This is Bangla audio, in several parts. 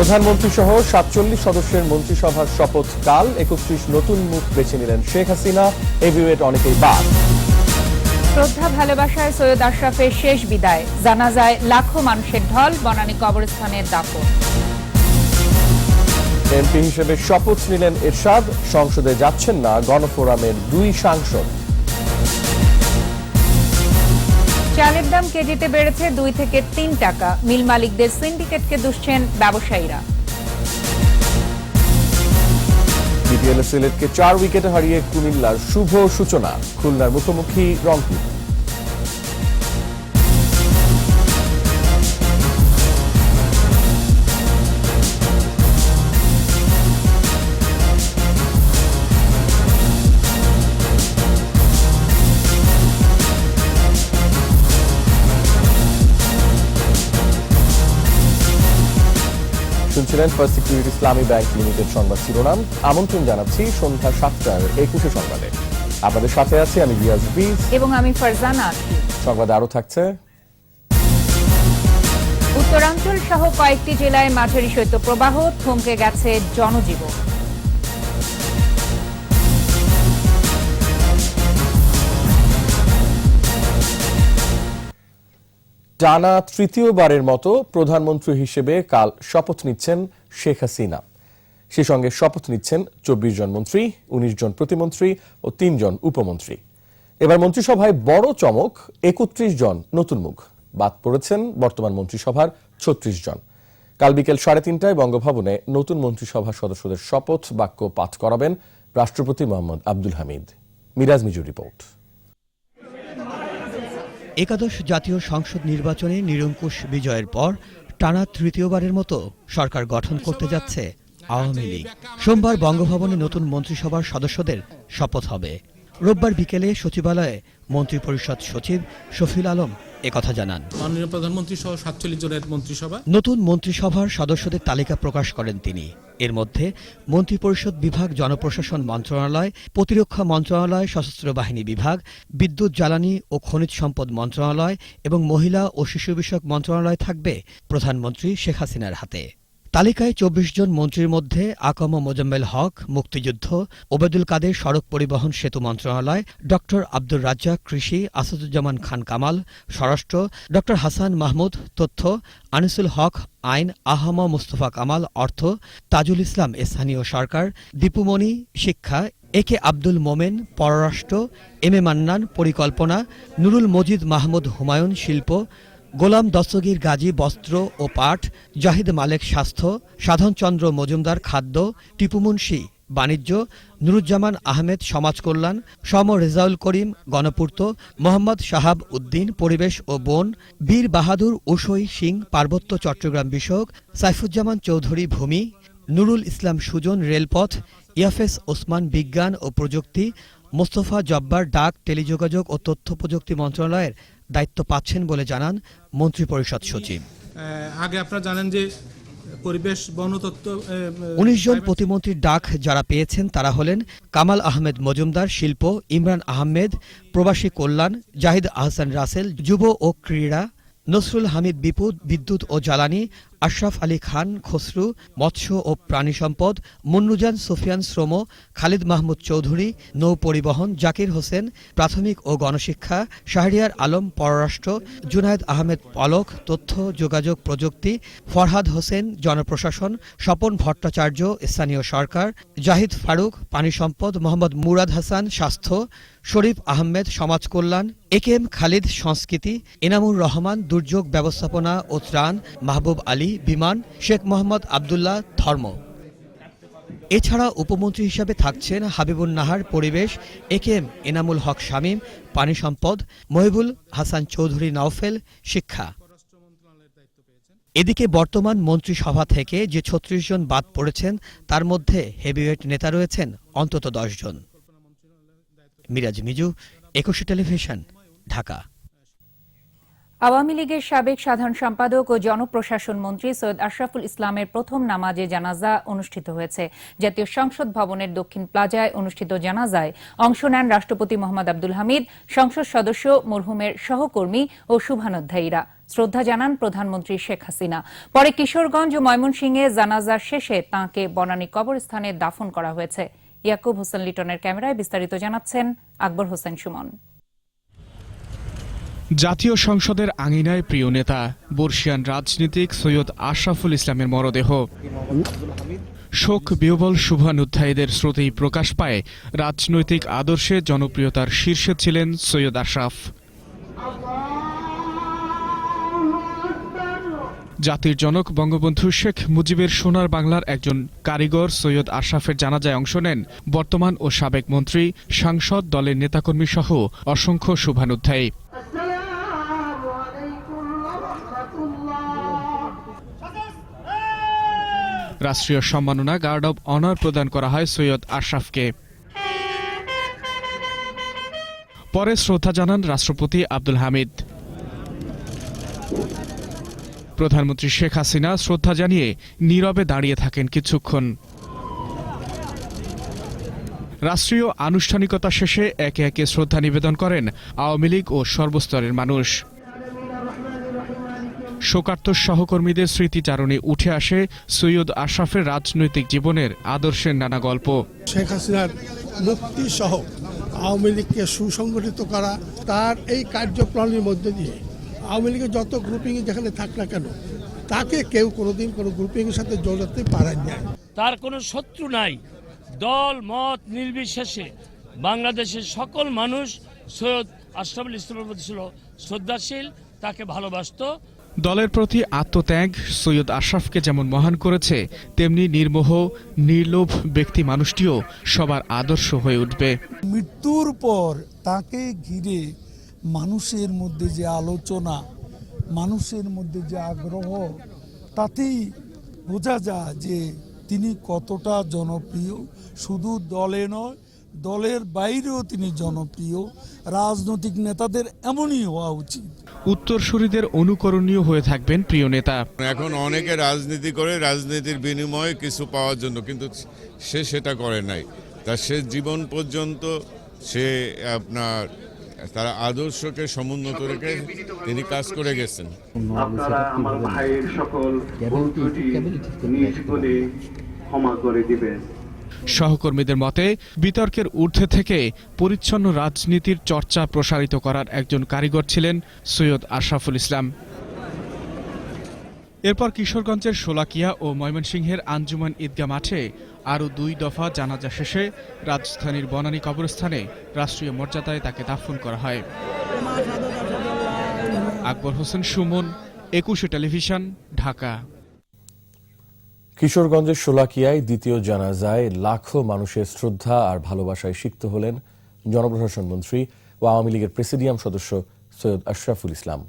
প্রধানমন্ত্রী সহ সাতচল্লিশ সদস্যের মন্ত্রিসভার শপথ কাল। একত্রিশ নতুন মুখ বেছে নিলেন শেখ হাসিনা। এভিওয়েট অনেকেই বাদ। শ্রদ্ধা ভালোবাসায় সৈয়দ আশরাফের শেষ বিদায়। জানা যায় লাখো মানুষের ঢল বনানী কবরস্থানের দাফন এমপি হিসেবে শপথ নিলেন এরশাদ। সংসদে যাচ্ছেন না গণফোরামের দুই সাংসদ। চালের দাম কেজিতে বেড়েছে দুই থেকে তিন টাকা। মিল মালিকদের সিন্ডিকেটকে দুষছেন ব্যবসায়ীরা। বিপিএল সিলেটকে চার উইকেটে হারিয়ে কুমিল্লার শুভ সূচনা। খুলনার মুখোমুখি রংপুর। শুনছিলেন First Security Islami Bank Limited সংবাদ শিরোনাম। আমন্ত্রণ জানাচ্ছি সন্ধ্যা সাতটার একুশে সংবাদে। আপনাদের সাথে আছি আমি রিয়াজ বিজ। এবং আমি ফারজানা সংবাদে আরও থাকছে। উত্তরাঞ্চল সহ কয়েকটি জেলায় মাঝারি শৈত্যপ্রবাহ থমকে গেছে জনজীবন। টানা তৃতীয়বারের মতো প্রধানমন্ত্রী হিসেবে কাল শপথ নিচ্ছেন শেখ হাসিনা। সে সঙ্গে শপথ নিচ্ছেন চব্বিশ জন মন্ত্রী, উনিশ জন প্রতিমন্ত্রী ও তিনজন উপমন্ত্রী। এবার মন্ত্রিসভায় বড় চমক, একত্রিশ জন নতুন মুখ। বাদ পড়েছেন বর্তমান মন্ত্রিসভার ছত্রিশ জন। কাল বিকেল সাড়ে তিনটায় বঙ্গভবনে নতুন মন্ত্রিসভার সদস্যদের শপথ বাক্য পাঠ করাবেন রাষ্ট্রপতি মোহাম্মদ আব্দুল হামিদ। মিরাজ মিজু রিপোর্ট। একাদশ জাতীয় সংসদ নির্বাচনে নিরঙ্কুশ বিজয়ের পর টানা তৃতীয়বারের মতো সরকার গঠন করতে যাচ্ছে আওয়ামী লীগ। সোমবার বঙ্গভবনে নতুন মন্ত্রিসভার সদস্যদের শপথ হবে। রোববার বিকেলে সচিবালয়ে মন্ত্রিপরিষদ সচিব শফিল আলম একথা জানান। মাননীয় প্রধানমন্ত্রী সহ সাতচল্লিশ জনের মন্ত্রিসভা। নতুন মন্ত্রিসভার সদস্যদের তালিকা প্রকাশ করেন তিনি। এর মধ্যে মন্ত্রিপরিষদ বিভাগ, জনপ্রশাসন মন্ত্রণালয়, প্রতিরক্ষা মন্ত্রণালয়, সশস্ত্র বাহিনী বিভাগ, বিদ্যুৎ, জ্বালানি ও খনিজ সম্পদ মন্ত্রণালয় এবং মহিলা ও শিশু বিষয়ক মন্ত্রণালয় থাকবে প্রধানমন্ত্রী শেখ হাসিনার হাতে। তালিকায় চব্বিশ জন মন্ত্রীর মধ্যে আকম মোজাম্মেল হক, মুক্তিযুদ্ধ, ওবেদুল কাদের সড়ক পরিবহন সেতু মন্ত্রণালয় ড আব্দুর রাজ্জাক কৃষি, আসাদুজ্জামান খান কামাল, স্বরাষ্ট্র ড হাসান মাহমুদ, তথ্য, আনিসুল হক, আইন, আহম মুস্তফা কামাল, অর্থ, তাজুল ইসলাম স্থানীয় সরকার দীপুমণি শিক্ষা, এ কে আব্দুল মোমেন, পররাষ্ট্র, এম এ মান্নান, পরিকল্পনা, নুরুল মজিদ মাহমুদ হুমায়ুন, শিল্প গোলাম দস্তগীর গাজী বস্ত্র ও পাট, জাহিদ মালেক স্বাস্থ্য সাধনচন্দ্র মজুমদার খাদ্য, টিপু মুন্সি বাণিজ্য, নুরুজ্জামান আহমেদ সমাজ কল্যাণ, সম রেজাউল করিম গণপূর্ত, মোহাম্মদ শাহাব উদ্দিন পরিবেশ ও বন, বীর বাহাদুর উসই সিং পার্বত্য চট্টগ্রাম বিষয়ক, সাইফুজ্জামান চৌধুরী ভূমি, নুরুল ইসলাম সুজন রেলপথ, ইয়াফেস ওসমান বিজ্ঞান ও প্রযুক্তি, মোস্তফা জব্বার ডাক, টেলিযোগাযোগ ও তথ্য প্রযুক্তি মন্ত্রণালয়ের দায়িত্ব পাচ্ছেন বলে জানান মন্ত্রিপরিষদ সচিব। আগে আপনারা জানেন যে পরিবেশ বনতত্ত্ব উনিশ জন প্রতিমন্ত্রীর ডাক যারা পেয়েছেন তারা হলেন কামাল আহমেদ মজুমদার শিল্প ইমরান আহমেদ প্রবাসী কল্যাণ জাহিদ আহসান রাসেল যুব ও ক্রীড়া নসরুল হামিদ বিপুদ বিদ্যুৎ ও জ্বালানি আশরাফ আলী খান, খসরু, মৎস্য ও প্রাণী সম্পদ, মুন্নুজান সুফিয়ান শ্রম, খালিদ মাহমুদ চৌধুরী, নৌ পরিবহন, জাকির হোসেন, প্রাথমিক ও গণশিক্ষা, শাহরিয়ার আলম পররাষ্ট্র, জুনায়েদ আহমেদ পলক, তথ্য, যোগাযোগ প্রযুক্তি, ফরহাদ হোসেন জনপ্রশাসন, স্বপন ভট্টাচার্য, স্থানীয় সরকার, জাহিদ ফারুক, পানি সম্পদ, মোহাম্মদ মুরাদ হাসান, স্বাস্থ্য শরীফ আহমেদ সমাজ কল্যাণ, এ কে এম খালিদ সংস্কৃতি, এনামুর রহমান দুর্যোগ ব্যবস্থাপনা ও ত্রাণ, মাহবুব আলী বিমান, শেখ মোহাম্মদ আবদুল্লাহ ধর্ম। এছাড়া উপমন্ত্রী হিসাবে থাকছেন হাবিবুন নাহার পরিবেশ, A K M Enamul Haque Shamim, পানি সম্পদ, মহিবুল হাসান চৌধুরী নওফেল, শিক্ষা। এদিকে বর্তমান মন্ত্রিসভা থেকে যে ছত্রিশ জন বাদ পড়েছেন, তার মধ্যে হেভিওয়েট নেতা রয়েছেন, অন্তত দশ জন। মিরাজ মিজু, একুশে টেলিভিশন, ঢাকা। আওয়ামী লীগের সাবেক সাধারণ সম্পাদক ও জনপ্রশাসন মন্ত্রী সৈয়দ আশরাফুল ইসলামের প্রথম নামাজে জানাজা অনুষ্ঠিত হয়েছে। জাতীয় সংসদ ভবনের দক্ষিণ প্লাজায় অনুষ্ঠিত জানাজায় অংশ নেন রাষ্ট্রপতি মোহাম্মদ আব্দুল হামিদ, সংসদ সদস্য মরহুমের সহকর্মী ও শুভানুধ্যায়ীরা। শ্রদ্ধা জানান প্রধানমন্ত্রী শেখ হাসিনা। পরে কিশোরগঞ্জ ও ময়মনসিংহে জানাজা শেষে তাঁকে বনানী কবরস্থানে দাফন করা হয়েছে। ইয়াকুব হোসেন লিটনের ক্যামেরায় বিস্তারিত জানাচ্ছেন আকবর হোসেন সুমন। জাতীয় সংসদের আঙিনায় প্রিয় নেতা, বর্ষিয়ান রাজনীতিক সৈয়দ আশরাফুল ইসলামের মরদেহ। শোক, বিহবল, শুভানুধ্যায়ীদের স্রোতেই প্রকাশ পায় রাজনৈতিক আদর্শে জনপ্রিয়তার শীর্ষে ছিলেন সৈয়দ আশরাফ। জাতির জনক বঙ্গবন্ধু শেখ মুজিবের সোনার বাংলার একজন কারিগর সৈয়দ আশরাফের জানাজায় অংশ নেন বর্তমান ও সাবেক মন্ত্রী, সাংসদ দলের নেতাকর্মী সহ অসংখ্য শুভানুধ্যায়ী। রাষ্ট্রীয় সম্মাননা গার্ড অব অনার প্রদান করা হয় সৈয়দ আশরাফকে। পরে শ্রদ্ধা জানান রাষ্ট্রপতি আব্দুল হামিদ। প্রধানমন্ত্রী শেখ হাসিনা শ্রদ্ধা জানিয়ে নীরবে দাঁড়িয়ে থাকেন কিছুক্ষণ। রাষ্ট্রীয় আনুষ্ঠানিকতা শেষে একে একে শ্রদ্ধা নিবেদন করেন আওয়ামী লীগ ও সর্বস্তরের মানুষ। শোকার্ত সহকর্মীদের স্মৃতিচারণে উঠে আসে সৈয়দ আশরাফের রাজনৈতিক জীবনের আদর্শের নানা গল্প। শেখ হাসিনার মুক্তি সহ আওয়ামী লীগকে সুসংগঠিত করা তার এই কার্যপ্রণালীর মধ্যে দিয়ে আওয়ামী লীগের যত গ্রুপিংয়ে যেখানে থাক না কেন তাকে কেউ কোনোদিন কোনো গ্রুপিংয়ের সাথে জড়াতে পারেন না তার কোনো শত্রু নাই। দল মত নির্বিশেষে বাংলাদেশের সকল মানুষ সৈয়দ আশরাফুল ইসলামের প্রতি ছিল শ্রদ্ধাশীল তাকে ভালোবাসত। দলের প্রতি আত্মত্যাগ সৈয়দ আশরাফকে যেমন মহান করেছে তেমনি নির্মোহ নির্লোভ ব্যক্তি মানুষটিও সবার আদর্শ হয়ে উঠবে। মৃত্যুর পর তাকে ঘিরে মানুষের মধ্যে যে আলোচনা মানুষের মধ্যে যে আগ্রহ তাতেই বোঝা যায় যে তিনি কতটা জনপ্রিয়। শুধু দলে নয় দলের বাইরেও তিনি জনপ্রিয়। রাজনৈতিক নেতাদের এমনই হওয়া উচিত। উত্তরসূরিদের অনুকরণীয় হয়ে থাকবেন প্রিয় নেতা। এখন অনেকে রাজনীতি করে রাজনীতির বিনিময়ে কিছু পাওয়ার জন্য কিন্তু সে সেটা করে নাই। তা সে জীবন পর্যন্ত সে আপনার তার আদর্শকে সমুন্নত রেখে তিনি কাজ করে গেছেন। আপনারা আমার ভাইয়ের সকল ভুল ত্রুটি নিজ বলে ক্ষমা করে দিবেন। সহকর্মীদের মতে বিতর্কের ঊর্ধ্বে থেকে পরিচ্ছন্ন রাজনীতির চর্চা প্রসারিত করার একজন কারিগর ছিলেন সৈয়দ আশরাফুল ইসলাম। এরপর কিশোরগঞ্জের শোলাকিয়া ও ময়মনসিংহের আঞ্জুমান ঈদগাহ মাঠে আরও দুই দফা জানাজা শেষে রাজধানীর বনানী কবরস্থানে রাষ্ট্রীয় মর্যাদায় তাকে দাফন করা হয়। আকবর হোসেন, সুমন, একুশে টেলিভিশন, ঢাকা। কিশোরগঞ্জের শোলাকিয়ায় দ্বিতীয় জানাজায় লাখো মানুষের শ্রদ্ধা আর ভালোবাসায় সিক্ত হলেন জনপ্রশাসন মন্ত্রী ও আওয়ামী লীগের প্রেসিডিয়াম সদস্য সৈয়দ আশরাফুল ইসলাম।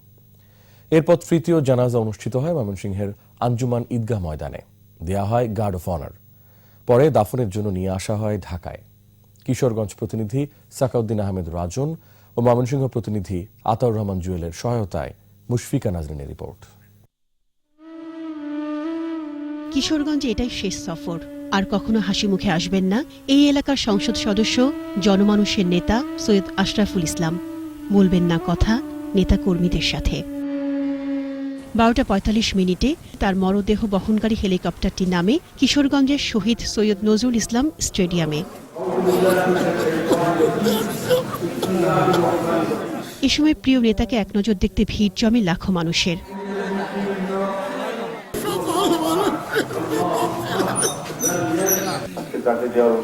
এরপর তৃতীয় জানাজা অনুষ্ঠিত হয় ময়মনসিংহের আঞ্জুমান ঈদগাহ ময়দানে। দেয়া হয় গার্ড অফ অনার। পরে দাফনের জন্য নিয়ে আসা হয় ঢাকায়। কিশোরগঞ্জ প্রতিনিধি সাকাউদ্দিন আহমেদ রাজন ও ময়মনসিংহ প্রতিনিধি আতাউর রহমান জুয়েলের সহায়তায় মুশফিকা নাজরিনের রিপোর্ট। কিশোরগঞ্জে এটাই শেষ সফর। আর কখনো হাসি মুখে আসবেন না এই এলাকার সংসদ সদস্য, জনমানুষের নেতা সৈয়দ আশরাফুল ইসলাম। বলবেন না কথা নেতা কর্মীদের সাথে। বারোটা পঁয়তাল্লিশ মিনিটে তার মরদেহ বহনকারী হেলিকপ্টারটি নামে কিশোরগঞ্জের শহীদ সৈয়দ নজরুল ইসলাম স্টেডিয়ামে। এ সময় প্রিয় নেতাকে এক নজর দেখতে ভিড় জমে লাখো মানুষের।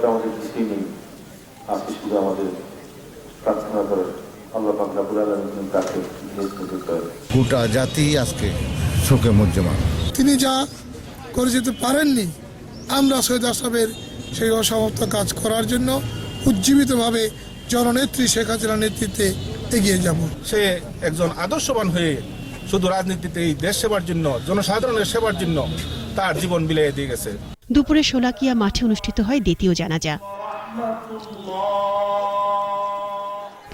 আমাদের কিছু নেই। আপনি শুধু আমাদের প্রার্থনা করেন। গোটা জাতি আজকে শোকে মজ্জমান। তিনি যা করে যেতে পারেননি আমরা সৈয়দ আশরাফের সেই অসমাপ্ত কাজ করার জন্য উজ্জীবিতভাবে জননেত্রী শেখ হাসিনার নেতৃত্বে এগিয়ে যাব। সে একজন আদর্শবান হয়ে শুধু রাজনীতিতে এই দেশ সেবার জন্য জনসাধারণের সেবার জন্য তার জীবন বিলিয়ে দিয়ে গেছে। দুপুরে শোলাকিয়া মাঠে অনুষ্ঠিত হয় দ্বিতীয় জানাজা।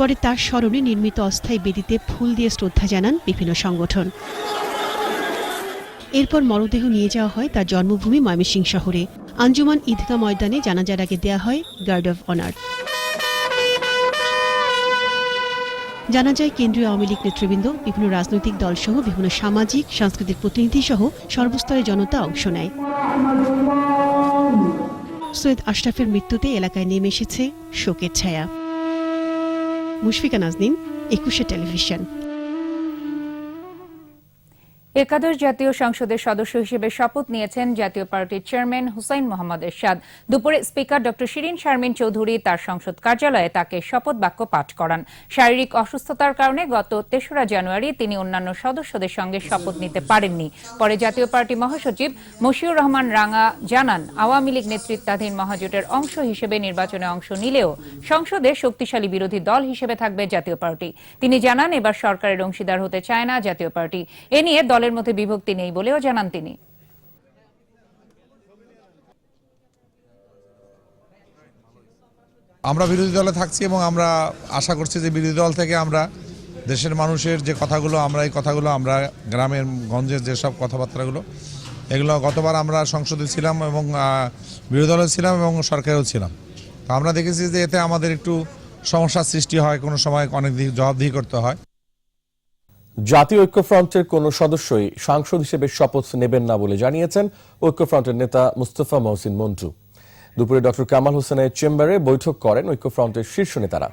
পরে তার স্মরণে নির্মিত অস্থায়ী বেদিতে ফুল দিয়ে শ্রদ্ধা জানান বিভিন্ন সংগঠন। এরপর মরদেহ নিয়ে যাওয়া হয় তার জন্মভূমি ময়মনসিংহ শহরে। আঞ্জুমান ঈদগাহ ময়দানে জানাজার আগে দেয়া হয় গার্ড অফ অনার। জানা যায় কেন্দ্রীয় আওয়ামী লীগ নেতৃবৃন্দ, বিভিন্ন রাজনৈতিক দলসহ বিভিন্ন সামাজিক, সাংস্কৃতিক প্রতিনিধি সহ সর্বস্তরের জনতা অংশ নেয়। সৈয়দ আশরাফের মৃত্যুতে এলাকায় নেমে এসেছে শোকের ছায়া। মুশফিকা নাজনীন একুশে টেলিভিশন। একাদশ জাতীয় সংসদের সদস্য হিসেবে শপথ নিয়েছেন জাতীয় পার্টির চেয়ারম্যান হুসাইন মোহাম্মদ এরশাদ। দুপুরে স্পিকার ড শিরিন শারমিন চৌধুরী তার সংসদ কার্যালয়ে তাকে শপথ বাক্য পাঠ করান। শারীরিক অসুস্থতার কারণে গত তেসরা জানুয়ারি তিনি অন্যান্য সদস্যদের সঙ্গে শপথ নিতে পারেননি। পরে জাতীয় পার্টি মহাসচিব মশিউর রহমান রাঙা জানান, আওয়ামী লীগ নেতৃত্বাধীন মহাজোটের অংশ হিসেবে নির্বাচনে অংশ নিলেও সংসদে শক্তিশালী বিরোধী দল হিসেবে থাকবে জাতীয় পার্টি। তিনি জানান, এবার সরকারের অংশীদার হতে চায় না জাতীয় পার্টি। এ নিয়ে দলের মধ্যে বিভক্তি নেই বলেও জানান তিনি। আমরা বিরোধী দলে থাকছি এবং আমরা আশা করছি যে বিরোধী দল থেকে আমরা দেশের মানুষের যে কথাগুলো, আমরা এই কথাগুলো, আমরা গ্রামের গঞ্জের যেসব কথাবার্তাগুলো, এগুলো গতবার আমরা সংসদে ছিলাম এবং বিরোধী দলে ছিলাম এবং সরকারেও ছিলাম। তো আমরা দেখেছি যে এতে আমাদের একটু সমস্যার সৃষ্টি হয়, কোনো সময় অনেক জবাবদিহি করতে হয়। জাতীয় ঐক্যফ্রন্টের কোন সদস্যই সাংসদ হিসেবে শপথ নেবেন না বলে জানিয়েছেন ঐক্যফ্রন্টের নেতা মুস্তফা মহসিন মন্টু। দুপুরে ডক্টর কামাল হোসেনের চেম্বারে বৈঠক করেন ঐক্যফ্রন্টের শীর্ষ নেতারা।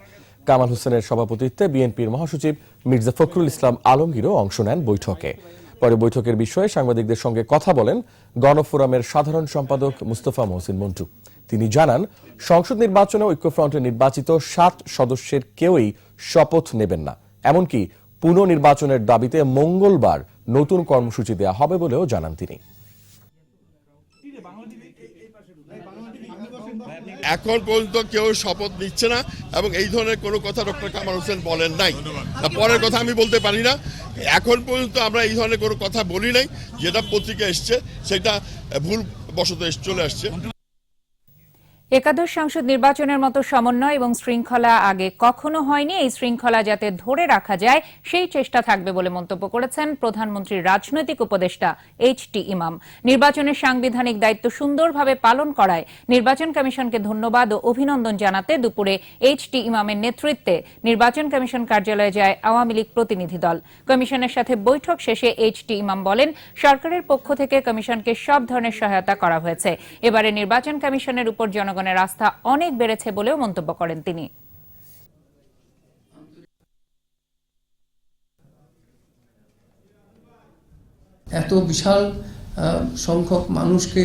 কামাল হোসেনের সভাপতিত্বে বিএনপির মহাসচিব মির্জা ফখরুল ইসলাম আলমগীরও অংশ নেন বৈঠকে। পরে বৈঠকের বিষয়ে সাংবাদিকদের সঙ্গে কথা বলেন গণফোরামের সাধারণ সম্পাদক মুস্তফা মহসিন মন্টু। তিনি জানান, সংসদ নির্বাচনে ঐক্যফ্রন্টের নির্বাচিত সাত সদস্যের কেউই শপথ নেবেন না। এমনকি পুনর্নির্বাচনের দাবিতে মঙ্গলবার নতুন কর্মসূচি দেওয়া হবে বলেও জানান তিনি। এখন পর্যন্ত কেউ শপথ নিচ্ছে না এবং এই ধরনের কোনো কথা ডক্টর কামাল হোসেন বলেন নাই। পরের কথা আমি বলতে পারি না। এখন পর্যন্ত আমরা এই ধরনের কোনো কথা বলি নাই। যেটা পত্রিকা এসছে, সেটা ভুল এসে চলে আসছে। একাদশ সংসদ নির্বাচনের মতো সমন্বয় এবং শৃঙ্খলা আগে কখনো হয়নি। এই শৃঙ্খলা যাতে ধরে রাখা যায়, সেই চেষ্টা থাকবে বলে মন্তব্য করেছেন প্রধানমন্ত্রীর রাজনৈতিক উপদেষ্টা এইচ টি ইমাম। নির্বাচনের সাংবিধানিক দায়িত্ব সুন্দরভাবে পালন করায় নির্বাচন কমিশনকে ধন্যবাদ ও অভিনন্দন জানাতে দুপুরে এইচ টি ইমামের নেতৃত্বে নির্বাচন কমিশন কার্যালয়ে যায় আওয়ামী লীগ প্রতিনিধি দল। কমিশনের সাথে বৈঠক শেষে এইচ টি ইমাম বলেন, সরকারের পক্ষ থেকে কমিশনকে সব ধরনের সহায়তা করা হয়েছে। এবারে নির্বাচন কমিশনের উপর জনগণের আস্থা অনেক বেড়েছে বলেও মন্তব্য করেন তিনি। এত বিশাল সংখ্যক মানুষকে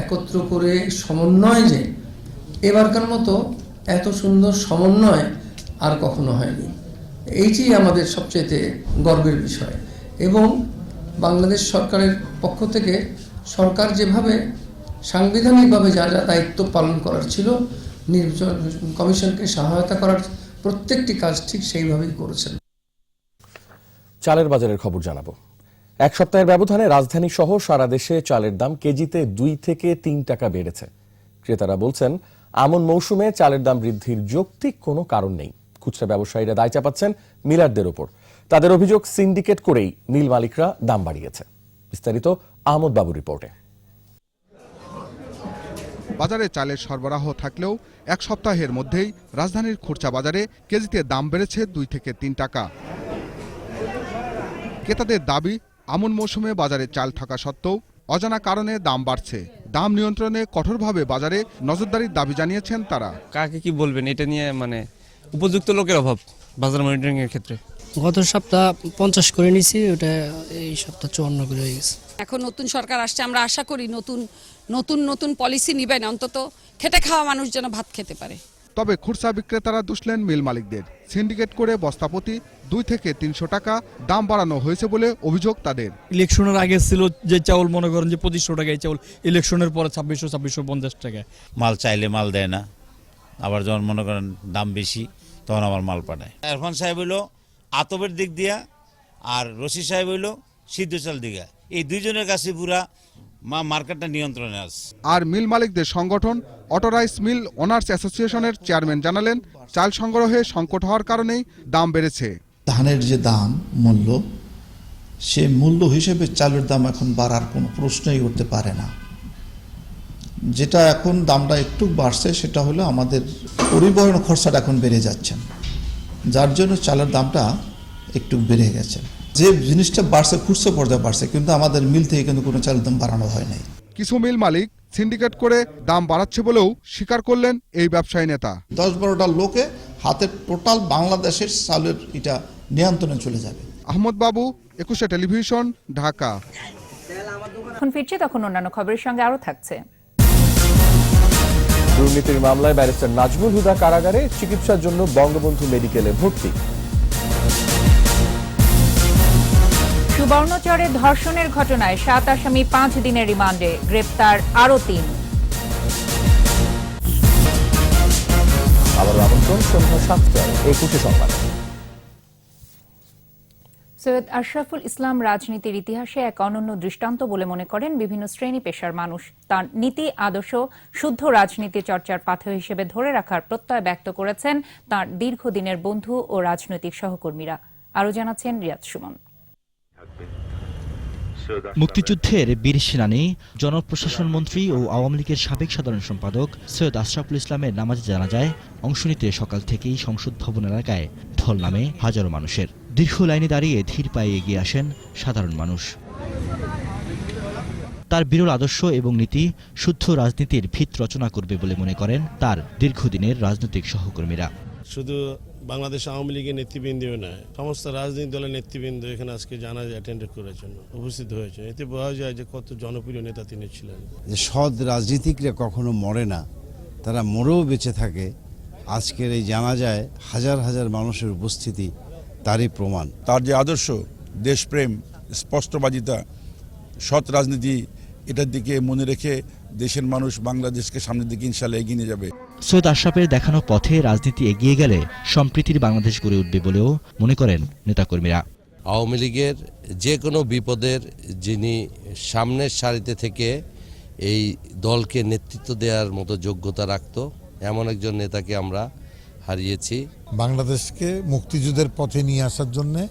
একত্র করে সমন্বয় যে, এবারকার মতো এত সুন্দর সমন্বয় আর কখনো হয়নি। এইটি আমাদের সবচেয়ে গর্বের বিষয়। এবং বাংলাদেশ সরকারের পক্ষ থেকে সরকার যেভাবে সাংবিধানিকভাবে যা যা দায়িত্ব পালন করার ছিল, নির্বাচন কমিশনকে সহায়তা করার প্রত্যেকটি কাজ ঠিক সেইভাবেই করেছেন। চালের বাজারের খবর জানাব। এক সপ্তাহের ব্যবধানে রাজধানী সহ সারা দেশে চালের দাম কেজিতে দুই থেকে তিন টাকা বেড়েছে। ক্রেতারা বলছেন, আমন মৌসুমে চালের দাম বৃদ্ধির যৌক্তিক কোনো কারণ নেই। খুচরা ব্যবসায়ীরা দায় চাপাচ্ছেন মিলারদের ওপর। তাদের অভিযোগ, সিন্ডিকেট করেই নীল মালিকরা দাম বাড়িয়েছে। বিস্তারিত আহমদ বাবুর রিপোর্টে। বাজারে চালের সরবরাহ থাকলেও এক সপ্তাহের মধ্যেই রাজধানীর খুচরা বাজারে কেজিতে দাম বেড়েছে দুই থেকে তিন টাকা। ক্রেতাদের দাবি আমন মৌসুমে বাজারে চাল থাকা সত্ত্বেও অজানা কারণে দাম বাড়ছে। দাম নিয়ন্ত্রণে কঠোরভাবে বাজারে নজরদারির দাবি জানিয়েছেন তারা। কাকে কি বলবেন? এটা নিয়ে মানে উপযুক্ত লোকের অভাব বাজার মনিটরিং এর ক্ষেত্রে। গত সপ্তাহ পঞ্চাশ করে নিছি ওটা এই সপ্তাহ চুয়ান্ন করে হয়ে গেছে। এখন নতুন সরকার আসছে আমরা আশা করি নতুন নতুন নতুন পলিসি নিবেন অন্তত খেটে খাওয়া মানুষ যেন ভাত খেতে পারে। তবে খুচরা বিক্রেতারা দুষলেন মিল মালিকদের। সিন্ডিকেট করে বস্তাপতি দুই থেকে তিনশো টাকা দাম বাড়ানো হয়েছে বলে অভিযোগ তাদের। ইলেকশনের আগে ছিল যে চাউল মনে করেন যে পঁচিশশো টাকা এই চাউল ইলেকশনের পরে ছাব্বিশশো ছাব্বিশশো পঞ্চাশ টাকা মাল চাইলে মাল দেয় না। আবার যখন মনে করেন দাম বেশি তখন আমার মাল পাঠায়। এরফান সাহেব হইল আতবের দিক দিয়া আর রশি সাহেব হইল সিদ্ধ চাল দিঘা। এই দুইজনের কাছে পুরা মা মার্কেটটা নিয়ন্ত্রণে আছে। আর মিল মালিকদের সংগঠন অটোরাইস মিল ওনার্স অ্যাসোসিয়েশনের চেয়ারম্যান জানালেন চাল সংগ্রহে সংকট হওয়ার কারণেই দাম বেড়েছে। ধানের যে দাম মূল্য সে মূল্য হিসেবে চালের দাম এখন বাড়ার কোনো প্রশ্নই উঠতে পারে না। যেটা এখন দামটা একটু বাড়ছে সেটা হলো আমাদের পরিবহন খরচাটা এখন বেড়ে যাচ্ছে। যার জন্য চালের দামটা একটু বেড়ে গেছে। যে জিনিসটা বাড়ছে খুচরো পর্যায়ে বাড়ছে কিন্তু আমাদের মিল থেকে কিন্তু কোনো চালের দাম বাড়ানো হয় নাই। কিছু মিল মালিক সিন্ডিকেট করে দাম বাড়াচ্ছে বলেও স্বীকার করলেন এই ব্যবসায়ী নেতা। দশ বারোটা লোকে হাতে টোটাল বাংলাদেশের চালের এটা নিয়ন্ত্রণে চলে যাবে। আহমদ বাবু একুশে টেলিভিশন ঢাকা। এখন ফিরছে তখন অন্যান্য খবরের সঙ্গে আরও থাকছে। দুর্নীতির মামলায় ব্যারিস্টার নাজমুল হুদা কারাগারে চিকিৎসার জন্য বঙ্গবন্ধু মেডিকেলে ভর্তি। সুবর্ণচরে ধর্ষণের ঘটনায় সাত আসামি পাঁচ দিনের রিমান্ডে গ্রেপ্তার আরও তিন। আবার আমন্ত্রণ সন্ধ্যা সাতটায় একুশে সংবাদ সৈয়দ আশরাফুল ইসলাম রাজনীতির ইতিহাসে এক অনন্য দৃষ্টান্ত বলে মনে করেন বিভিন্ন শ্রেণি পেশার মানুষ। তার নীতি, আদর্শ, শুদ্ধ রাজনীতি চর্চার পাথেয় হিসেবে ধরে রাখার প্রত্যয় ব্যক্ত করেছেন তার দীর্ঘদিনের বন্ধু ও রাজনৈতিক সহকর্মীরা। আরও জানাচ্ছেন রিয়াজ সুমন। মুক্তিযুদ্ধের বীর সেনানী, জনপ্রশাসন মন্ত্রী ও আওয়ামী লীগের সাবেক সাধারণ সম্পাদক সৈয়দ আশরাফুল ইসলামের নামাজে জানা যায়, অংশ নিতে সকাল থেকেই সংসদ ভবন এলাকায় ঢল নামে হাজারো মানুষের। দীর্ঘ লাইনে দাঁড়িয়ে ধীর পায়ে এগিয়ে আসেন সাধারণ মানুষ। তার বিরল আদর্শ এবং নীতি শুদ্ধ রাজনীতির ভিত রচনা করবে বলে মনে করেন তার দীর্ঘদিনের রাজনৈতিক সহকর্মীরা। শুধু বাংলাদেশ আওয়ামী লীগের নেতৃবৃন্দও নয় সমস্ত রাজনৈতিক দলের নেতৃবৃন্দ এখানে আজকে জানা অ্যাটেন্ড করেছেন উপস্থিত হয়েছে এতে বোঝা যায় যে কত জনপ্রিয় নেতা তিনি ছিলেন। যে সৎ রাজনীতিকরা কখনো মরে না তারা মরেও বেঁচে থাকে। আজকের এই জানা যায় হাজার হাজার মানুষের উপস্থিতি তারই প্রমাণ। তার যে আদর্শ দেশপ্রেম স্পষ্টবাদিতা সৎ রাজনীতি এটার দিকে মনে রেখে দেশের মানুষ বাংলাদেশকে সামনের দিকে ইনশাল্লাহ এগিয়ে নিয়ে যাবে। সৈয়দ আশরাফের দেখানো পথে রাজনীতি এগিয়ে গেলে সম্প্রীতির বাংলাদেশ গড়ে উঠবে বলেও মনে করেন নেতাকর্মীরা। আওয়ামী লীগের যে কোনো বিপদের যিনি সামনের সারিতে থেকে এই দলকে নেতৃত্ব দেওয়ার মতো যোগ্যতা রাখত এমন একজন নেতাকে আমরা হারিয়েছি। বাংলাদেশকে মুক্তিযুদ্ধের পথে নিয়ে আসার জন্য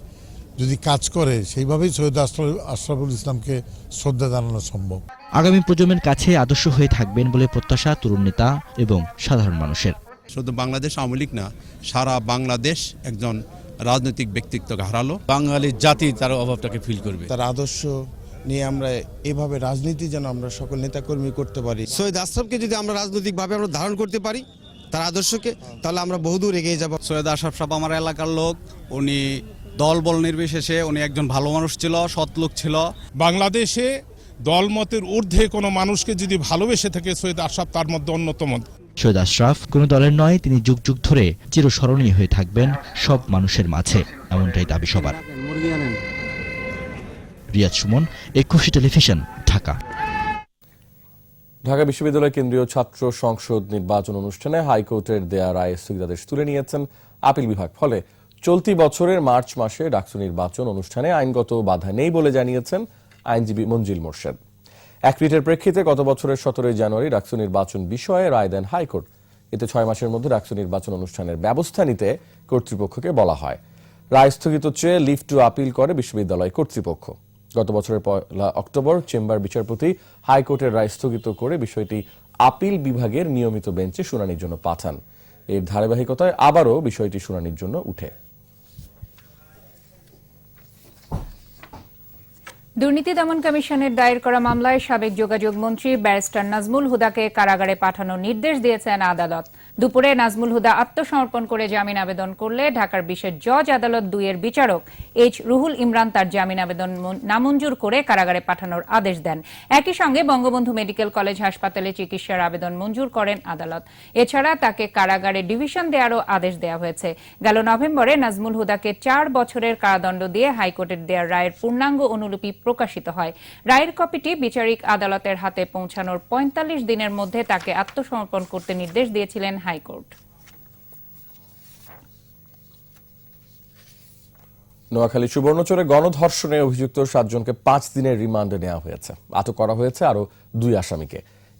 যদি কাজ করে সেইভাবেই সৈয়দ আশরাফ- আশরাফুল ইসলামকে শ্রদ্ধা জানানো সম্ভব। আগামী প্রজন্মের কাছে আদর্শ হয়ে থাকবেন বলে প্রত্যাশা তরুণ নেতা এবং সাধারণ মানুষের। শুধু বাংলাদেশ আওয়ামী লীগ না সারা বাংলাদেশ একজন রাজনৈতিক ব্যক্তিত্বকে হারালো। বাঙালি জাতি তার অভাবটাকে ফিল করবে। তার আদর্শ নিয়ে আমরা এভাবে রাজনীতি যেন আমরা সকল নেতাকর্মী করতে পারি। সৈয়দ আশরাফকে যদি আমরা রাজনৈতিকভাবে আমরা ধারণ করতে পারি তার আদর্শকে তাহলে আমরা বহুদূর এগিয়ে যাব। সৈয়দ আশরাফ সাহেব আমার এলাকার লোক। উনি দল বল নির্বিশেষে উনি একজন ভালো মানুষ ছিল সৎ লোক ছিল। বাংলাদেশে দলমতের ঊর্ধ্বে কোনো মানুষকে যদি ভালোবেসে থাকে সৈয়দ আশরাফ তার মধ্যে অন্যতম। সৈয়দ আশরাফ কোনো দলের নয় তিনি যুগ যুগ ধরে চিরস্মরণীয় হয়ে থাকবেন সব মানুষের মাঝে এমনটাই দাবি সবার। রিয়াজ সুমন একুশে টেলিভিশন ঢাকা। ঢাকা বিশ্ববিদ্যালয় কেন্দ্রীয় ছাত্র সংসদ নির্বাচন অনুষ্ঠানে হাইকোর্টের দেয়া রায় স্থগিতাদেশ তুলে নিয়েছেন আপিল বিভাগ। ফলে চলতি বছরের মার্চ মাসে ডাকসু নির্বাচন অনুষ্ঠানে আইনগত বাধা নেই বলে জানিয়েছেন আইনজীবী মঞ্জিল মোর্শেদ। এক রিটের প্রেক্ষিতে গত বছরের সতেরোই জানুয়ারি ডাকসু নির্বাচন বিষয়ে রায় দেন হাইকোর্ট। এতে ছয় মাসের মধ্যে ডাকসু নির্বাচন অনুষ্ঠানের ব্যবস্থা নিতে কর্তৃপক্ষকে বলা হয়। রায় স্থগিত চেয়ে লিভ টু আপিল করে বিশ্ববিদ্যালয় কর্তৃপক্ষ। গত বছরের পয়লা অক্টোবর চেম্বার বিচারপতি হাইকোর্টের রায় স্থগিত করে বিষয়টি আপিল বিভাগের নিয়মিত বেঞ্চে শুনানির জন্য পাঠান। এর ধারাবাহিকতায় আবারও বিষয়টি শুনানির জন্য উঠে। দুর্নীতি দমন কমিশনের দায়ের করা মামলায় সাবেক যোগাযোগ মন্ত্রী ব্যারিস্টার নাজমুল হুদাকে কারাগারে পাঠানোর নির্দেশ দিয়েছেন আদালত। দুপুরে নাজমুল হুদা আত্মসমর্পণ করে জামিন আবেদন করলে ঢাকার বিশেষ জজ আদালত দুইয়ের বিচারক এইচ রুহুল ইমরান তার জামিন আবেদন নামঞ্জুর করে কারাগারে পাঠানোর আদেশ দেন। একই সঙ্গে বঙ্গবন্ধু মেডিকেল কলেজ হাসপাতালে চিকিৎসার আবেদন মঞ্জুর করেন আদালত। এছাড়া তাকে কারাগারে ডিভিশন দেওয়ারও আদেশ দেওয়া হয়েছে। গেল নভেম্বরে নাজমুল হুদাকে চার বছরের কারাদণ্ড দিয়ে হাইকোর্টের দেওয়ার রায়ের পূর্ণাঙ্গ অনুলিপি প্রকাশিত হয়। রায়ের কপিটি বিচারিক আদালতের হাতে পৌঁছানোর পঁয়তাল্লিশ দিনের মধ্যে তাকে আত্মসমর্পণ করতে নির্দেশ দিয়েছিলেন হাইকোর্ট। নোয়াখালী সুবর্ণচরে গণধর্ষণে অভিযুক্ত সাতজনকে পাঁচ দিনের রিমান্ডে নেওয়া হয়েছে। আটক করা হয়েছে আরও দুই আসামিকে।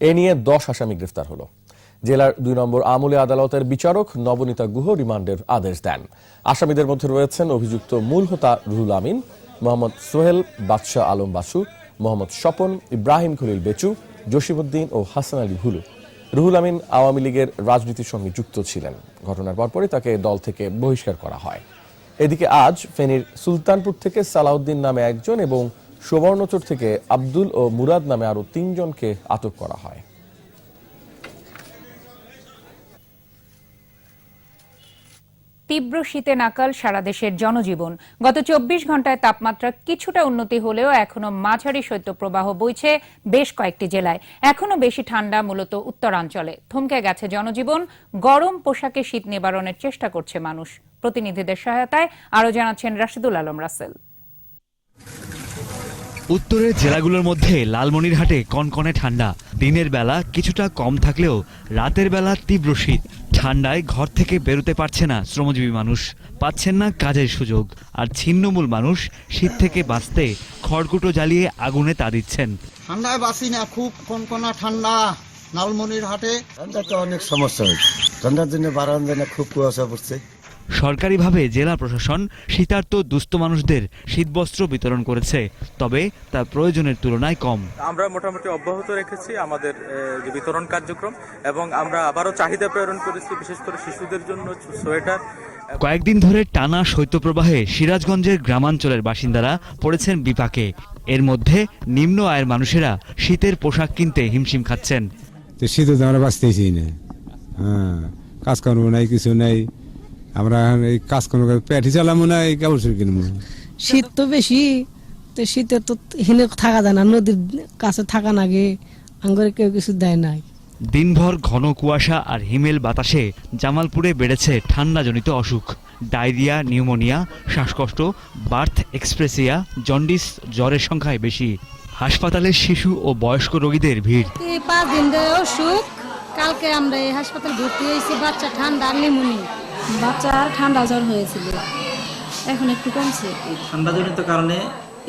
এ নিয়ে দশ আসামি গ্রেফতার হলো। জেলার দুই নম্বর আমলে আদালতের বিচারক নবনীতা গুহ রিমান্ডের আদেশ দেন। আসামিদের মধ্যে রয়েছেন অভিযুক্ত মূল হোতা রুহুল আমিন, মোহাম্মদ সোহেল বাদশাহ আলম বাসু, মোহাম্মদ স্বপন, ইব্রাহিম খলিল বেচু, জসিমউদ্দিন ও হাসান আলী ভুলু। রুহুল আমিন আওয়ামী লীগের রাজনীতির সঙ্গে যুক্ত ছিলেন। ঘটনার পরপরই তাকে দল থেকে বহিষ্কার করা হয়। এদিকে আজ ফেনীর সুলতানপুর থেকে সালাউদ্দিন নামে একজন এবং সুবর্ণচর থেকে আব্দুল ও মুরাদ নামে আরও তিনজনকে আটক করা হয়। তীব্র শীতে নাকাল সারা দেশের জনজীবন। গত চব্বিশ ঘন্টায় তাপমাত্রা কিছুটা উন্নতি হলেও এখনও মাঝারি শৈত্যপ্রবাহ বইছে বেশ কয়েকটি জেলায়। এখনও বেশি ঠান্ডা মূলত উত্তরাঞ্চলে। থমকে গেছে জনজীবন, গরম পোশাকে শীত নিবারণের চেষ্টা করছে মানুষ। প্রতিনিধিদের সহায়তায় আরও জানাচ্ছেন রাশিদুল আলম রাসেল। উত্তরের জেলাগুলোর মধ্যে লালমনিরহাটে কনকনে ঠান্ডা। দিনের বেলা কিছুটা কম থাকলেও রাতের বেলা তীব্র শীত। ঠান্ডায় ঘর থেকে বেরোতে পারছে না শ্রমজীবী মানুষ। পাচ্ছেন না কাজের সুযোগ। আর ছিন্নমূল মানুষ শীত থেকে বাঁচতে খড়কুটো জ্বালিয়ে আগুনে তা দিচ্ছেন। ঠান্ডায় বাসি না খুব কনকনা ঠান্ডা নালমনির হাটে ঠান্ডা তো অনেক সমস্যা হয়েছে। ঠান্ডার জন্য বারান্দায় খুব কুয়াশা পড়ছে। সরকারিভাবে জেলা প্রশাসন শীতার্ত দুস্থ মানুষদের শীতবস্ত্র বিতরণ করেছে তবে তা প্রয়োজনের তুলনায় কম। আমরা মোটামুটি অব্যাহত রেখেছি আমাদের যে বিতরণ কার্যক্রম এবং আমরা আবারও চাহিদা প্রেরণ করেছি বিশেষ করে শিশুদের জন্য সোয়েটার। কয়েকদিন ধরে টানা শৈত্যপ্রবাহে সিরাজগঞ্জের গ্রামাঞ্চলের বাসিন্দারা পড়েছেন বিপাকে। এর মধ্যে নিম্ন আয়ের মানুষেরা শীতের পোশাক কিনতে হিমশিম খাচ্ছেন। তো শীতে তো আমরা বাঁচতেছি না। হ্যাঁ কাজকর্ম নাই কিছু নাই। আমরা এখন এই কাজ করে পেটি চালামো না এই কাপড় চোপড় কিনবো শীত তো বেশি তো শীতে তো হিনে থাকা যায় না নদীর কাছে থাকা নাগে আঙ্গরে কেউ কিছু দেয় নাই দিনভর ঘন কুয়াশা আর হিমেল বাতাসে জামালপুরে বেড়েছে ঠান্ডাজনিত অসুখ। ডায়রিয়া নিউমোনিয়া শ্বাসকষ্ট বার্থ এক্সপ্রেসিয়া জন্ডিস জ্বরের সংখ্যায় বেশি। হাসপাতালে শিশু ও বয়স্ক রোগীদের ভিড়। পাঁচ দিন ধরে অসুখ কালকে আমরা এই হাসপাতালে ভর্তি হয়েছি বাচ্চা ঠান্ডা নিমুনি বাচ্চার ঠান্ডা জ্বর হয়েছিল। এখন একটু কমছে। ঠান্ডাজনিত কারণে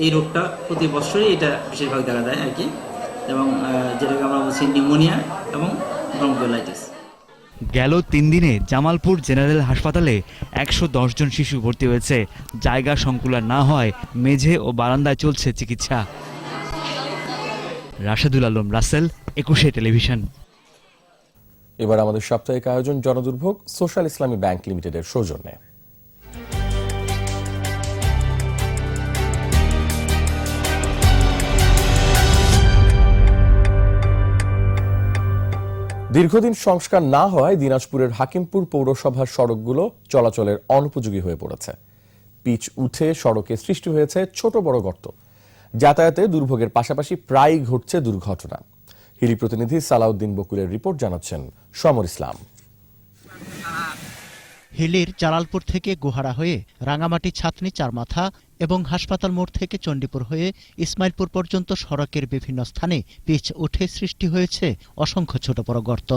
এই রোগটা প্রতি বছরই এটা বেশিরভাগ দেখা যায় আর কি। এবং যেটাকে আমরা বলছি নিউমোনিয়া এবং ব্রঙ্কোলাইটিস। গেল তিন দিনে জামালপুর জেনারেল হাসপাতালে একশো জন শিশু ভর্তি হয়েছে। জায়গা সংকুলান না হয় মেঝে ও বারান্দায় চলছে চিকিৎসা। রাশেদুল আলম রাসেল একুশে টেলিভিশন। এবার আমাদের সাপ্তাহিক আয়োজন জনদুর্ভোগ সোশ্যাল ইসলামী ব্যাংক লিমিটেডের সৌজন্যে। দীর্ঘদিন সংস্কার না হওয়ায় দিনাজপুরের হাকিমপুর পৌরসভার সড়কগুলো চলাচলের অনুপযোগী হয়ে পড়েছে। পিচ উঠে সড়কে সৃষ্টি হয়েছে ছোট বড় গর্ত। যাতায়াতে দুর্ভোগের পাশাপাশি প্রায়ই ঘটছে দুর্ঘটনা। হিলি প্রতিনিধি সালাউদ্দিন বকুলের রিপোর্ট জানাচ্ছেন সমর ইসলাম। হিলির জালালপুর থেকে গুহারা হয়ে রাঙামাটি ছাতনি চারমাথা এবং হাসপাতাল মোড় থেকে চণ্ডীপুর হয়ে ইসমাইলপুর পর্যন্ত সড়কের বিভিন্ন স্থানে পিচ উঠে সৃষ্টি হয়েছে অসংখ্য ছোট বড় গর্ত।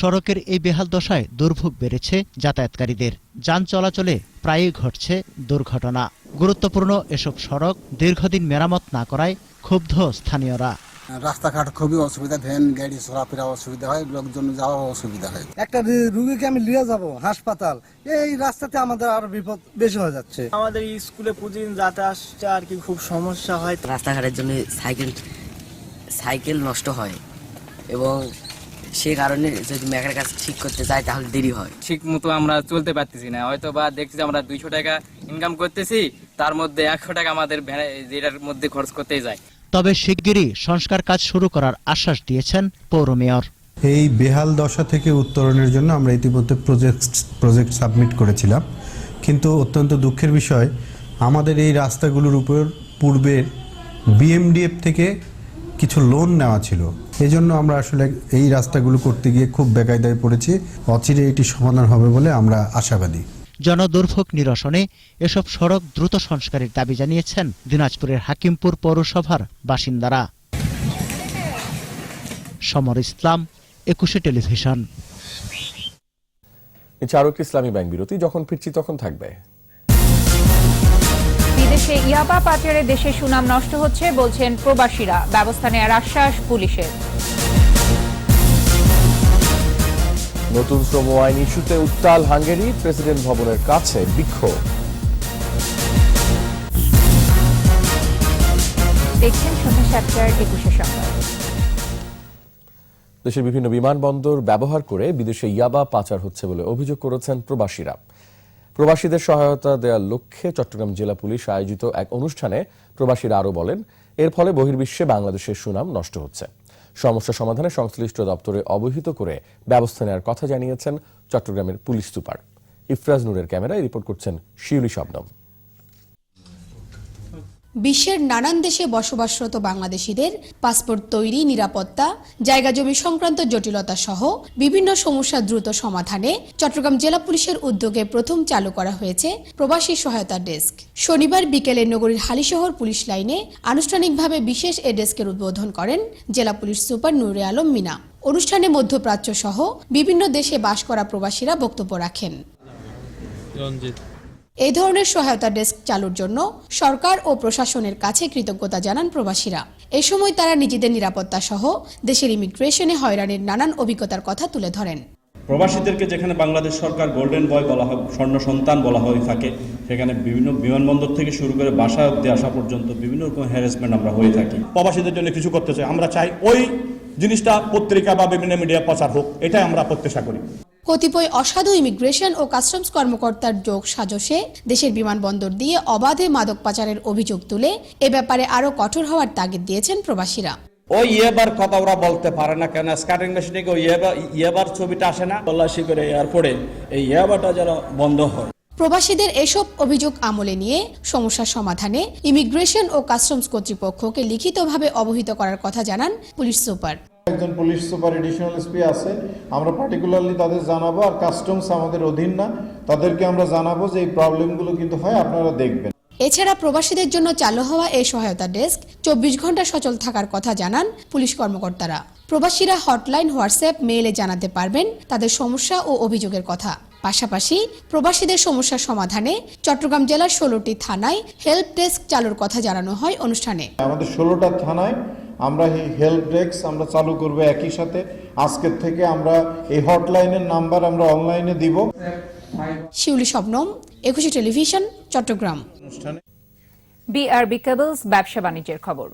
সড়কের এই বেহাল দশায় দুর্ভোগ বেড়েছে যাতায়াতকারীদের। যান চলাচলে প্রায়ই ঘটছে দুর্ঘটনা। গুরুত্বপূর্ণ এসব সড়ক দীর্ঘদিন মেরামত না করায় ক্ষুব্ধ স্থানীয়রা। রাস্তাঘাট খুবই অসুবিধা ভ্যান গাড়ি চলাফেরা অসুবিধা হয় লোকজন যাওয়া অসুবিধা হয়। একটা রুগীকে আমি নিয়ে যাব হাসপাতাল। এই রাস্তাতে আমাদের আরও বিপদ বেশি হয়ে যাচ্ছে। আমাদের স্কুলে প্রতিদিন যাতে আসতে আর কি খুব সমস্যা হয়। রাস্তাঘাটের জন্য সাইকেল সাইকেল নষ্ট হয় এবং সে কারণে যদি মেকারের কাছে ঠিক করতে যায় তাহলে দেরি হয়। ঠিক মতো আমরা চলতে পারতেছি না। হয়তো বা দেখছি যে আমরা দুইশো টাকা ইনকাম করতেছি তার মধ্যে একশো টাকা আমাদের ভ্যানে- যেটার মধ্যে খরচ করতেই যায়। তবে শিগগিরই সংস্কার কাজ শুরু করার আশ্বাস দিয়েছেন পৌর মেয়র। এই বেহাল দশা থেকে উত্তরণের জন্য আমরা ইতিমধ্যে প্রজেক্ট প্রজেক্ট সাবমিট করেছিলাম। কিন্তু অত্যন্ত দুঃখের বিষয় আমাদের এই রাস্তাগুলোর উপর পূর্বের বিএমডিএফ থেকে কিছু লোন নেওয়া ছিল। এই জন্য আমরা আসলে এই রাস্তাগুলো করতে গিয়ে খুব বেকায়দায় পড়েছি। অচিরে এটি সমাধান হবে বলে আমরা আশাবাদী। জনদুর্ভোগ নিরসনে এসব সড়ক দ্রুত সংস্কারের দাবি জানিয়েছেন দিনাজপুরের হাকিমপুর পৌরসভার বাসিন্দারা। সমর ইসলাম একুশে টেলিভিশন। নিচে আরও একটি ইসলামী ব্যাংক বিরতি যখন ফিরছি তখন থাকবে। বিদেশে ইয়াবা পাচারে দেশের সুনাম নষ্ট হচ্ছে বলছেন প্রবাসীরা। ব্যবস্থা নেওয়ার আশ্বাস পুলিশের। নতুন শ্রম আইন ইস্যুতে উত্তাল হাঙ্গেরি প্রেসিডেন্ট ভবনের কাছে বিক্ষোভ। দেখছেন সন্ধ্যা সাতটার একুশে সংবাদ। দেশের বিভিন্ন বিমানবন্দর ব্যবহার করে বিদেশে ইয়াবা পাচার হচ্ছে বলে অভিযোগ করেছেন প্রবাসীরা। প্রবাসীদের সহায়তা দেওয়ার লক্ষ্যে চট্টগ্রাম জেলা পুলিশ আয়োজিত এক অনুষ্ঠানে প্রবাসীরা আরও বলেন, এর ফলে বহির্বিশ্বে বাংলাদেশের সুনাম নষ্ট হচ্ছে। সমস্যা সমাধানে সংশ্লিষ্ট দপ্তরে অবহিত করে ব্যবস্থা নেওয়ার কথা জানিয়েছেন চট্টগ্রামের পুলিশ সুপার। ইফরাজ নূরের ক্যামেরায় রিপোর্ট করছেন শিউলি শবনম। বিশ্বের নানান দেশে বসবাসরত বাংলাদেশিদের পাসপোর্ট তৈরি, নিরাপত্তা, জায়গা জমি সংক্রান্ত জটিলতা সহ বিভিন্ন সমস্যা দ্রুত সমাধানে চট্টগ্রাম জেলা পুলিশের উদ্যোগে প্রথম চালু করা হয়েছে প্রবাসী সহায়তা ডেস্ক। শনিবার বিকেলে নগরীর হালিশহর পুলিশ লাইনে আনুষ্ঠানিকভাবে বিশেষ এ ডেস্কের উদ্বোধন করেন জেলা পুলিশ সুপার নুরে আলম মিনা। অনুষ্ঠানে মধ্যপ্রাচ্য সহ বিভিন্ন দেশে বাস করা প্রবাসীরা বক্তব্য রাখেন। এই ধরনের সহায়তা ডেস্ক চালুর জন্য সরকার ও প্রশাসনের কাছে কৃতজ্ঞতা জানান প্রবাসীরা। এ সময় তারা নিজেদের নিরাপত্তা সহ দেশের ইমিগ্রেশনে হয়রানির নানান অভিজ্ঞতার কথা তুলে ধরেন। প্রবাসীদেরকে যেখানে বাংলাদেশ সরকার গোল্ডেন বয় বলা হয়, স্বর্ণ সন্তান বলা হয়ে থাকে, সেখানে বিভিন্ন বিমানবন্দর থেকে শুরু করে বাসা অব্দি আসা পর্যন্ত বিভিন্ন রকম হ্যারাসমেন্ট আমরা হয়ে থাকি। প্রবাসীদের জন্য কিছু করতে চাই, আমরা চাই ওই জিনিসটা পত্রিকা বা বিভিন্ন মিডিয়া প্রচার হোক, এটাই আমরা প্রত্যাশা করি। কতিপয় অসাধু ইমিগ্রেশন ও কাস্টমস কর্মকর্তার যোগ সাজসে দেশের বিমানবন্দর দিয়ে অবাধে মাদক পাচারের অভিযোগ তুলে, এ ব্যাপারে আরও কঠোর হওয়ার তাগিদ দিয়েছেন প্রবাসীরা। ওই ইয়েবার কথা ওরা বলতে পারে না কেন? স্কাটিং মেশিনে ছবিটা আসে না। তল্লাশি করে এয়ারপোর্টে এই ইয়েবারটা যেন বন্ধ হয়। প্রবাসীদের এসব অভিযোগ আমলে নিয়ে সমস্যার সমাধানে ইমিগ্রেশন ও কাস্টমস কর্তৃপক্ষকে লিখিতভাবে অবহিত করার কথা জানান পুলিশ সুপার। একজন পুলিশ সুপার এডিশনাল এসপি আছে। আমরা পার্টিকুলারলি তাদের জানাব আর কাস্টমস আমাদের অধীন না। তাদেরকে আমরা জানাব যে এই প্রবলেমগুলো কিন্তু হয় আপনারা দেখবেন। এছাড়া প্রবাসীদের জন্য চালু হওয়া এই সহায়তা ডেস্ক চব্বিশ ঘণ্টা সচল থাকার কথা জানান পুলিশ কর্মকর্তারা। প্রবাসীরা হটলাইন হোয়াটসঅ্যাপ মেইলে জানাতে পারবেন তাদের সমস্যা ও অভিযোগের কথা। পাশাপাশি প্রবাসীদের সমস্যার সমাধানে চট্টগ্রাম জেলার ষোলোটি থানায় হেল্প ডেস্ক চালুর কথা জানানো হয় অনুষ্ঠানে। আমাদের ষোলোটা থানায় আমরা এই হেল্প ডেস্ক আমরা চালু করব একই সাথে। আজকের থেকে আমরা এই হটলাইনের নাম্বার আমরা অনলাইনে দিব। শিউলি শবনম একুশে টেলিভিশন চট্টগ্রাম। বিআরবি কেবলস ব্যবসা বাণিজ্যের খবর।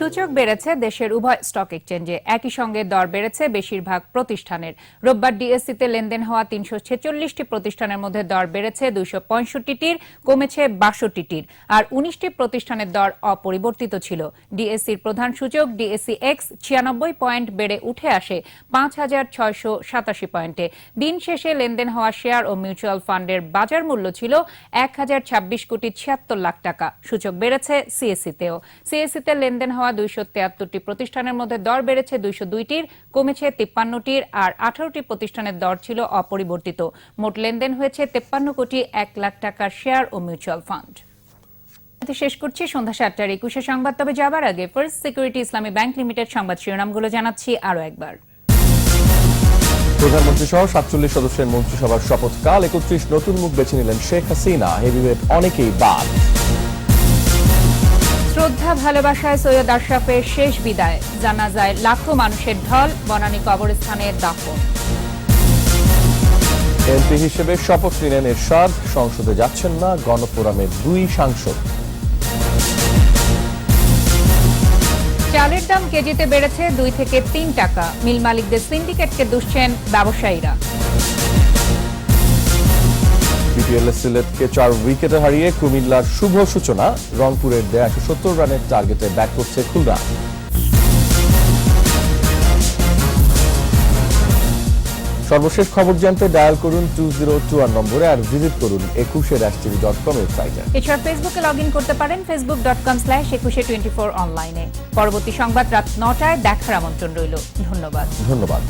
সূচক বেড়েছে দেশের উভয় স্টক এক্সচেঞ্জে একই সঙ্গে দর বেড়েছে বেশিরভাগ প্রতিষ্ঠানের। রোববার ডিএসসিতে লেনদেন হওয়া তিনশো ছেচল্লিশটি প্রতিষ্ঠানের মধ্যে দর বেড়েছে দুইশো পঁয়ষট্টিটির, কমেছে বাষট্টিটির। আর উনিশটি প্রতিষ্ঠানের দর অপরিবর্তিত ছিল। ডিএসসির প্রধান সূচক ডিএসসি এক্স ছিয়ানব্বই পয়েন্ট বেড়ে উঠে আসে পাঁচ হাজার ছয়শো সাতাশি পয়েন্টে। দিন শেষে লেনদেন হওয়া শেয়ার ও মিউচুয়াল ফান্ডের বাজার মূল্য ছিল এক হাজার ছাব্বিশ কোটি ছিয়াত্তর লাখ টাকা। সূচক বেড়েছে সিএসসিতেও। সিএসসিতে লেনদেন হওয়া দুইশো তেয়াত্তরটি প্রতিষ্ঠানের মধ্যে দর বেড়েছে, দুইশো দুইটির কমেছে তিপ্পান্নটির আর আঠারোটি প্রতিষ্ঠানের দর ছিল অপরিবর্তিত। মোট লেনদেন হয়েছে তেপ্পান্ন কোটি এক লাখ টাকার শেয়ার ও মিউচুয়াল ফান্ড। শেষ করছি সন্ধ্যা সাতটার একুশে সংবাদ। তবে যাবার আগে First Security Islami Bank Limited সংবাদ শিরোনামগুলো জানাচ্ছি আরও একবার। প্রধানমন্ত্রী সহ সাতচল্লিশ সদস্যের মন্ত্রিসভার শপথকাল, একত্রিশ নতুন মুখ বেছে নিলেন শেখ হাসিনা। হেভিওয়েট অনেকেই বাদ। শ্রদ্ধা ভালোবাসায় সৈয়দ আশরাফের শেষ বিদায়। জানা যায় লাখো মানুষের ঢল বনানী কবরস্থানে দাফন এমপি হিসেবে শপথ নিলেন এরশাদ। সংসদে যাচ্ছেন না গণফোরামের দুই সাংসদ। চালের দাম কেজিতে বেড়েছে দুই থেকে তিন টাকা। মিল মালিকদের সিন্ডিকেটকে দুষছেন ব্যবসায়ীরা। বিপিএল সিলেটকে চার উইকেটে হারিয়ে কুমিল্লার শুভ সূচনা রংপুরের দেড়শো সত্তর রানের টার্গেটে ব্যাট করছে খুলনা। সর্বশেষ খবর জানতে ডায়াল করুন টু জিরো টু আর নম্বরে আর ভিজিট করুন একুশে ড্যাশ টিভি ডট কম ওয়েবসাইটে এছাড়া ফেসবুকে লগ ইন করতে পারেন Facebook dot com slash Ekushey twenty four অনলাইনে পরবর্তী সংবাদ রাত নটায় দেখার আমন্ত্রণ রইল। ধন্যবাদ। ধন্যবাদ।